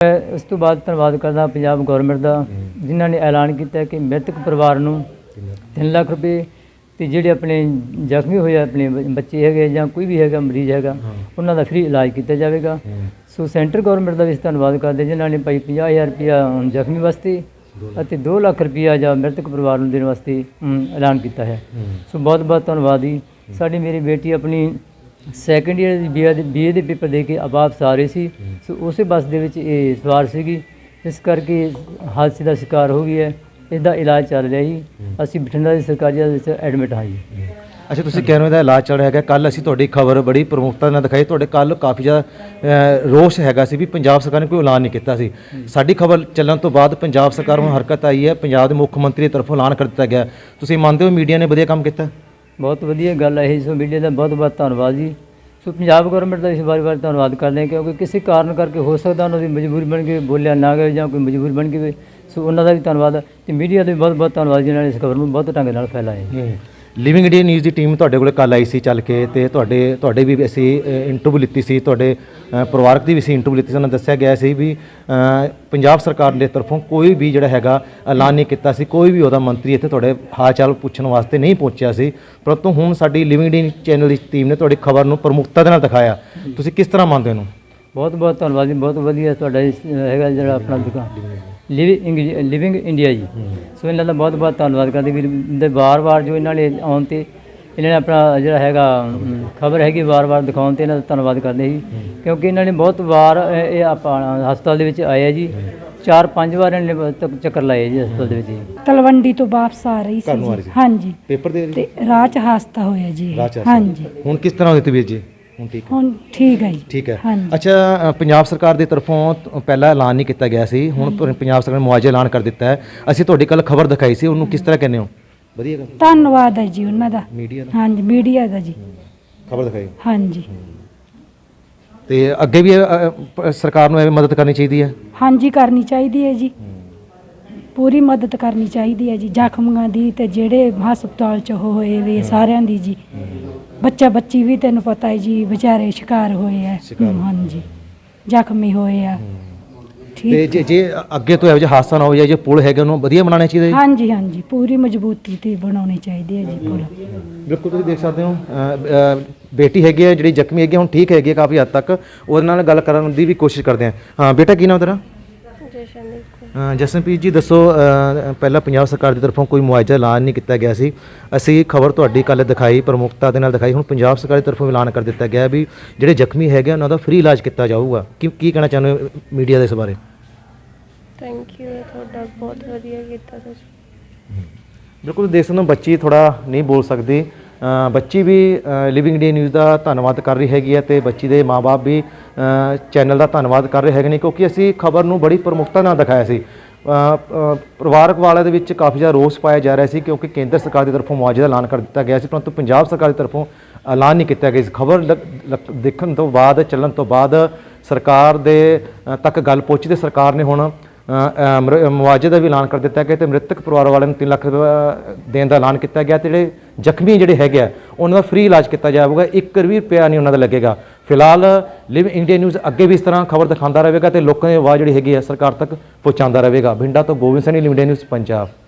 ਮੈਂ ਉਸ ਤੋਂ ਬਾਅਦ ਧੰਨਵਾਦ ਕਰਦਾ ਪੰਜਾਬ ਗਵਰਨਮੈਂਟ ਦਾ ਜਿਨ੍ਹਾਂ ਨੇ ਐਲਾਨ ਕੀਤਾ ਕਿ ਮ੍ਰਿਤਕ ਪਰਿਵਾਰ ਨੂੰ 3 ਲੱਖ ਰੁਪਏ ਤੇ ਜਿਹੜੇ ਆਪਣੇ ਜ਼ਖਮੀ ਹੋਏ ਆਪਣੇ ਬੱਚੇ ਹੈਗੇ ਜਾਂ ਕੋਈ ਵੀ ਹੈਗਾ ਮਰੀਜ਼ ਹੈਗਾ ਉਹਨਾਂ ਦਾ ਫ੍ਰੀ ਇਲਾਜ ਕੀਤਾ ਜਾਵੇਗਾ। ਸੋ ਸੈਂਟਰ ਗਵਰਨਮੈਂਟ ਦਾ ਵੀ ਧੰਨਵਾਦ ਕਰਦੇ ਜਿਨ੍ਹਾਂ ਨੇ ਭਾਈ 50000 ਰੁਪਇਆ ਜ਼ਖਮੀ ਵਾਸਤੇ ਅਤੇ 2 ਲੱਖ ਰੁਪਇਆ ਜਾਂ ਮ੍ਰਿਤਕ ਪਰਿਵਾਰ ਨੂੰ ਦੇਣ ਵਾਸਤੇ ਐਲਾਨ ਕੀਤਾ ਹੈ। ਸੋ ਬਹੁਤ ਬਹੁਤ ਧੰਨਵਾਦ ਜੀ। ਸਾਡੀ ਮੇਰੀ ਬੇਟੀ ਆਪਣੀ ਸੈਕੰਡ ਈਅਰ ਦੀ ਬੀਏ ਦੇ ਬੀਏ ਦੇ ਪੇਪਰ ਦੇ ਕੇ ਵਾਪਸ ਆ ਰਹੀ ਸੀ ਸੋ ਉਸੇ ਬੱਸ ਦੇ ਵਿੱਚ ਇਹ ਸਵਾਰ ਸੀਗੀ। ਇਸ ਕਰਕੇ ਹਾਦਸੇ ਦਾ ਸ਼ਿਕਾਰ ਹੋ ਗਈ ਹੈ। ਇਸ ਦਾ ਇਲਾਜ ਚੱਲ ਰਿਹਾ ਜੀ। ਅਸੀਂ ਬਠਿੰਡਾ ਦੇ ਸਰਕਾਰੀ ਹਸਪਤਾਲ ਵਿੱਚ ਐਡਮਿਟ ਹਾਂ ਜੀ। ਅੱਛਾ ਤੁਸੀਂ ਕਹਿ ਰਹੇ ਹੋ ਇਹਦਾ ਇਲਾਜ ਚੱਲ ਰਿਹਾ ਹੈਗਾ। ਕੱਲ ਅਸੀਂ ਤੁਹਾਡੀ ਖਬਰ ਬੜੀ ਪ੍ਰਮੁਖਤਾ ਨਾਲ ਦਿਖਾਈ। ਤੁਹਾਡੇ ਕੱਲ ਕਾਫੀ ਜ਼ਿਆਦਾ ਰੋਸ਼ ਹੈਗਾ ਸੀ ਵੀ ਪੰਜਾਬ ਸਰਕਾਰ ਨੇ ਕੋਈ ਐਲਾਨ ਨਹੀਂ ਕੀਤਾ ਸੀ। ਸਾਡੀ ਖਬਰ ਚੱਲਣ ਤੋਂ ਬਾਅਦ ਪੰਜਾਬ ਸਰਕਾਰ ਨੂੰ ਹਰਕਤ ਆਈ ਹੈ। ਪੰਜਾਬ ਦੇ ਮੁੱਖ ਮੰਤਰੀ ਦੀ ਤਰਫੋਂ ਐਲਾਨ ਕਰ ਦਿੱਤਾ ਗਿਆ। ਤੁਸੀਂ ਮੰਨਦੇ ਹੋ ਮੀਡੀਆ ਨੇ ਵਧੀਆ ਕੰਮ ਕੀਤਾ? ਬਹੁਤ ਵਧੀਆ ਗੱਲ ਹੈ ਇਹ ਸੋ ਮੀਡੀਆ ਦਾ, ਬਹੁਤ ਬਹੁਤ ਧੰਨਵਾਦ ਜੀ। ਸੋ ਪੰਜਾਬ ਗਵਰਨਮੈਂਟ ਦਾ ਇਸ ਵਾਰੀ ਵਾਰ ਧੰਨਵਾਦ ਕਰਦੇ ਹਾਂ ਕਿਉਂਕਿ ਕਿਸੇ ਕਾਰਨ ਕਰਕੇ ਹੋ ਸਕਦਾ ਉਹਨਾਂ ਦੀ ਮਜਬੂਰੀ ਬਣ ਕੇ ਬੋਲਿਆ ਨਾ ਗਏ ਜਾਂ ਕੋਈ ਮਜਬੂਰੀ ਬਣ ਗਈ ਸੋ ਉਹਨਾਂ ਦਾ ਵੀ ਧੰਨਵਾਦ ਤੇ ਮੀਡੀਆ ਦਾ ਵੀ ਬਹੁਤ ਬਹੁਤ ਧੰਨਵਾਦ ਜਿਨ੍ਹਾਂ ਨੇ ਇਸ ਖਬਰ ਨੂੰ ਬਹੁਤ ਢੰਗ ਨਾਲ ਫੈਲਾਇਆ ਲਿਵਿੰਗ ਇੰਡੀਆ ਨਿਊਜ਼ ਦੀ ਟੀਮ ਤੁਹਾਡੇ ਕੋਲੇ ਕੱਲ ਆਈ ਸੀ ਚੱਲ ਕੇ ਤੇ ਤੁਹਾਡੇ ਤੁਹਾਡੇ ਵੀ ਅਸੀਂ ਇੰਟਰਵਿਊ ਲਿੱਤੀ ਸੀ, ਤੁਹਾਡੇ ਪਰਿਵਾਰਕ ਦੀ ਵੀ ਅਸੀਂ ਇੰਟਰਵਿਊ ਲਿੱਤੀ ਸੀ, ਉਹਨਾਂ ਦੱਸਿਆ ਗਿਆ ਸੀ ਵੀ ਪੰਜਾਬ ਸਰਕਾਰ ਦੇ ਤਰਫੋਂ ਕੋਈ ਵੀ ਜਿਹੜਾ ਹੈਗਾ ਐਲਾਨ ਨਹੀਂ ਕੀਤਾ ਸੀ, ਕੋਈ ਵੀ ਉਹਦਾ ਮੰਤਰੀ ਇੱਥੇ ਤੁਹਾਡੇ ਹਾਲ ਚਾਲ ਪੁੱਛਣ ਵਾਸਤੇ ਨਹੀਂ ਪਹੁੰਚਿਆ ਸੀ। ਪਰੰਤੂ ਹੁਣ ਸਾਡੀ ਲਿਵਿੰਗ ਇੰਡੀਆ ਚੈਨਲ ਦੀ ਟੀਮ ਨੇ ਤੁਹਾਡੀ ਖਬਰ ਨੂੰ ਪ੍ਰਮੁੱਖਤਾ ਦੇ ਨਾਲ ਦਿਖਾਇਆ। ਤੁਸੀਂ ਕਿਸ ਤਰ੍ਹਾਂ ਮੰਨਦੇ ਹੋ ਬਹੁਤ ਬਹੁਤ ਧੰਨਵਾਦ ਜੀ, ਬਹੁਤ ਵਧੀਆ ਤੁਹਾਡਾ ਹੈਗਾ ਜਿਹੜਾ ਆਪਣਾ ਦੁਕਾਨ ਲਿਵਿੰਗ ਲਿਵਿੰਗ ਇੰਡੀਆ ਜੀ। ਸੋ ਇਹਨਾਂ ਦਾ ਬਹੁਤ ਬਹੁਤ ਧੰਨਵਾਦ ਕਰਦੇ ਵੀ ਦੇ ਵਾਰ-ਵਾਰ ਜੋ ਇਹਨਾਂ ਨੇ ਆਉਣ ਤੇ ਇਹਨਾਂ ਨੇ ਆਪਣਾ ਜਿਹੜਾ ਹੈਗਾ ਖਬਰ ਹੈਗੀ ਵਾਰ-ਵਾਰ ਦਿਖਾਉਣ ਤੇ ਇਹਨਾਂ ਦਾ ਧੰਨਵਾਦ ਕਰਦੇ ਜੀ ਕਿਉਂਕਿ ਇਹਨਾਂ ਨੇ ਬਹੁਤ ਵਾਰ ਇਹ ਆਪਾਂ ਹਸਪਤਾਲ ਦੇ ਵਿੱਚ ਆਏ ਆ ਜੀ। ਚਾਰ ਪੰਜ ਵਾਰ ਇਹਨਾਂ ਨੇ ਤੱਕ ਚੱਕਰ ਲਾਏ ਜੀ ਹਸਪਤਾਲ ਦੇ ਵਿੱਚ ਜੀ। ਤਲਵੰਡੀ ਤੋਂ ਵਾਪਸ ਆ ਰਹੀ ਸੀ। ਹਾਂਜੀ। ਪੇਪਰ ਦੇ ਤੇ ਰਾਹ ਚ ਹਾਸਤਾ ਹੋਇਆ ਜੀ। ਹਾਂਜੀ। ਹੁਣ ਕਿਸ ਤਰ੍ਹਾਂ ਹੋਈ ਤਬੀਅਤ ਜੀ? ਹੁਣ ਠੀਕ ਹੈ। ਹੁਣ ਠੀਕ ਹੈ ਜੀ। ਠੀਕ ਹੈ। ਹਾਂਜੀ। ਅੱਛਾ ਅ, ਪੰਜਾਬ ਸਰਕਾਰ ਦੀ ਤਰਫੋਂ ਤ- ਪਹਿਲਾਂ ਐਲਾਨ ਨਹੀਂ ਕੀਤਾ ਗਿਆ ਸੀ। ਹੁਣ ਪ- ਪੰਜਾਬ ਸਰਕਾਰ ਨੇ ਮੁਆਵਜ਼ਾ ਐਲਾਨ ਕਰ ਦਿੱਤਾ ਹੈ। ਅਸੀਂ ਤੁਹਾਡੀ ਕੱਲ ਖਬਰ ਦਿਖਾਈ ਸੀ। ਉਹਨੂੰ ਕਿਸ ਤਰ੍ਹਾਂ ਕਹਿੰਦੇ ਹੋ? ਵਧੀਆ ਗੱਲ। ਧੰਨਵਾਦ ਹੈ ਜੀ ਉਹਨਾਂ ਦਾ। ਮੀਡੀਆ ਦਾ। ਹਾਂਜੀ ਮੀਡੀਆ ਦਾ ਜੀ। ਖਬਰ ਦਿਖਾਈ। ਹਾਂਜੀ। ਤੇ ਅੱਗੇ ਵੀ ਅ, ਅ, ਪ- ਸਰਕਾਰ ਨੂੰ ਐਵੇਂ ਮਦਦ ਕਰਨੀ ਚਾਹੀਦੀ ਹੈ? ਹਾਂਜੀ ਕਰਨੀ ਚਾਹੀਦੀ ਹੈ ਜੀ। ਪੂਰੀ ਮਦਦ ਕਰਨੀ ਚਾਹੀਦੀ ਹੈ ਜੀ ਜ਼ਖਮੀਆਂ ਦੀ ਤੇ ਜਿਹੜੇ ਹਸਪਤਾਲ ਚ ਉਹ ਹੋਏ ਵੀ ਸਾਰਿਆਂ ਦੀ ਜੀ। ਬੱਚਾ ਬੱਚੀ ਵੀ ਤੈਨੂੰ ਪਤਾ ਹੈ ਜੀ ਵਿਚਾਰੇ ਸ਼ਿਕਾਰ ਹੋਏ ਆ। ਸ਼ਿਕਾਰ। ਹਾਂਜੀ ਜ਼ਖਮੀ ਹੋਏ ਆ। ਤੇ ਠੀਕ ਜੇ ਜੇ ਅੱਗੇ ਤੋਂ ਇਹੋ ਜਿਹਾ ਹਾਦਸਾ ਨਾ ਹੋ ਜਾਏ ਜੇ ਪੁਲ ਹੈਗਾ ਉਹਨੂੰ ਵਧੀਆ ਬਣਾਉਣਾ ਚਾਹੀਦਾ ਜੀ? ਹਾਂਜੀ ਹਾਂਜੀ ਪੂਰੀ ਮਜ਼ਬੂਤੀ ਤੇ ਬਣਾਉਣੀ ਚਾਹੀਦੀ ਹੈ ਜੀ ਪੁਲ। ਬਿਲਕੁਲ ਤੁਸੀਂ ਦੇਖ ਸਕਦੇ ਹੋ ਅ, ਅ, ਬੇਟੀ ਹੈਗੀ ਹੈ ਜਿਹੜੀ ਜ਼ਖਮੀ ਹੈਗੀ ਹੈ, ਹੁਣ ਠੀਕ ਹੈਗੀ ਹੈ ਕਾਫੀ ਹੱਦ ਤੱਕ। ਉਹਦੇ ਨਾਲ ਗੱਲ ਕਰਨ ਦੀ ਵੀ ਕੋਸ਼ਿਸ਼ ਕਰਦੇ ਹਾਂ। ਹਾਂ ਬੇਟਾ ਕੀ ਨਾਮ ਤੇਰਾ? ਅ, ਜਸ਼ਨਪ੍ਰੀਤ ਜੀ ਦੱਸੋ ਅ, ਪਹਿਲਾਂ ਪੰਜਾਬ ਸਰਕਾਰ ਦੀ ਤਰਫੋਂ ਕੋਈ ਮੁਆਵਜ਼ਾ ਐਲਾਨ ਨਹੀਂ ਕੀਤਾ ਗਿਆ ਸੀ। ਅਸੀਂ ਖਬਰ ਤੁਹਾਡੀ ਕੱਲ ਦਿਖਾਈ ਪ੍ਰਮੁਖਤਾ ਦੇ ਨਾਲ ਦਿਖਾਈ। ਹੁਣ ਪੰਜਾਬ ਸਰਕਾਰ ਦੀ ਤਰਫੋਂ ਐਲਾਨ ਕਰ ਦਿੱਤਾ ਗਿਆ ਵੀ ਜਿਹੜੇ ਜ਼ਖਮੀ ਹੈਗੇ ਉਹਨਾਂ ਦਾ ਫ੍ਰੀ ਇਲਾਜ ਕੀਤਾ ਜਾਊਗਾ। ਕੀ ਕੀ ਕਹਿਣਾ ਚਾਹੁੰਦੇ ਹੋ ਮੀਡੀਆ ਦੇ ਇਸ ਬਾਰੇ? ਥੈਂਕ ਯੂ ਤੁਹਾਡਾ ਬਹੁਤ ਵਧੀਆ ਕੀਤਾ ਤੁਸੀਂ। ਬਿਲਕੁਲ ਦੇਖ ਸਕਦੇ ਹੋ ਬੱਚੀ ਥੋੜਾ ਨਹੀਂ ਬੋਲ ਸਕਦੀ। ਬੱਚੀ ਵੀ ਲਿਵਿੰਗ ਇੰਡੀਆ ਨਿਊਜ਼ ਦਾ ਧੰਨਵਾਦ ਕਰ ਰਹੀ ਹੈਗੀ ਹੈ ਤੇ ਬੱਚੀ ਦੇ ਮਾਪੇ ਵੀ ਚੈਨਲ ਦਾ ਧੰਨਵਾਦ ਕਰ ਰਹੇ ਹੈਗੇ ਨੇ ਕਿਉਂਕਿ ਅਸੀਂ ਖਬਰ ਨੂੰ ਬੜੀ ਪ੍ਰਮੁਖਤਾ ਨਾਲ ਦਿਖਾਇਆ ਸੀ। ਪਰਿਵਾਰਕ ਵਾਲਿਆਂ ਦੇ ਵਿੱਚ ਕਾਫੀ ਜ਼ਿਆਦਾ ਰੋਸ ਪਾਇਆ ਜਾ ਰਿਹਾ ਸੀ ਕਿਉਂਕਿ ਕੇਂਦਰ ਸਰਕਾਰ ਦੀ ਤਰਫੋਂ ਮੁਆਵਜ਼ੇ ਦਾ ਐਲਾਨ ਕਰ ਦਿੱਤਾ ਗਿਆ ਸੀ ਪਰੰਤੂ ਪੰਜਾਬ ਸਰਕਾਰ ਦੀ ਤਰਫੋਂ ਐਲਾਨ ਨਹੀਂ ਕੀਤਾ ਗਿਆ ਇਸ ਖਬਰ ਦੇਖਣ ਤੋਂ ਬਾਅਦ ਚੱਲਣ ਤੋਂ ਬਾਅਦ ਸਰਕਾਰ ਦੇ ਤੱਕ ਗੱਲ ਪਹੁੰਚੀ ਤੇ ਸਰਕਾਰ ਨੇ ਹੁਣ ਅ, ਮੁਆਵਜ਼ੇ ਦਾ ਵੀ ਐਲਾਨ ਕਰ ਦਿੱਤਾ ਗਿਆ ਤੇ ਮ੍ਰਿਤਕ ਪਰਿਵਾਰ ਵਾਲਿਆਂ ਨੂੰ 3 ਲੱਖ ਰੁਪਏ ਦੇਣ ਦਾ ਐਲਾਨ ਕੀਤਾ ਗਿਆ ਤੇ ਜਿਹੜੇ ਜ਼ਖਮੀ ਜਿਹੜੇ ਹੈਗੇ ਆ, ਉਹਨਾਂ ਦਾ ਫ੍ਰੀ ਇਲਾਜ ਕੀਤਾ ਜਾਵੇਗਾ 1 ਵੀ ਰੁਪਿਆ ਨਹੀਂ ਉਹਨਾਂ ਦਾ ਲੱਗੇਗਾ। ਫਿਲਹਾਲ ਲਿਵ ਇੰਡੀਆ ਨਿਊਜ਼ ਅੱਗੇ ਵੀ ਇਸ ਤਰ੍ਹਾਂ ਖਬਰ ਦਿਖਾਉਂਦਾ ਰਹੇਗਾ ਤੇ ਲੋਕਾਂ ਦੀ ਆਵਾਜ਼ ਜਿਹੜੀ ਹੈਗੀ ਆ ਸਰਕਾਰ ਤੱਕ ਪਹੁੰਚਾਉਂਦਾ ਰਹੇਗਾ। ਭਿੰਡਾ ਤੋਂ Gobind Singh live India news Punjab.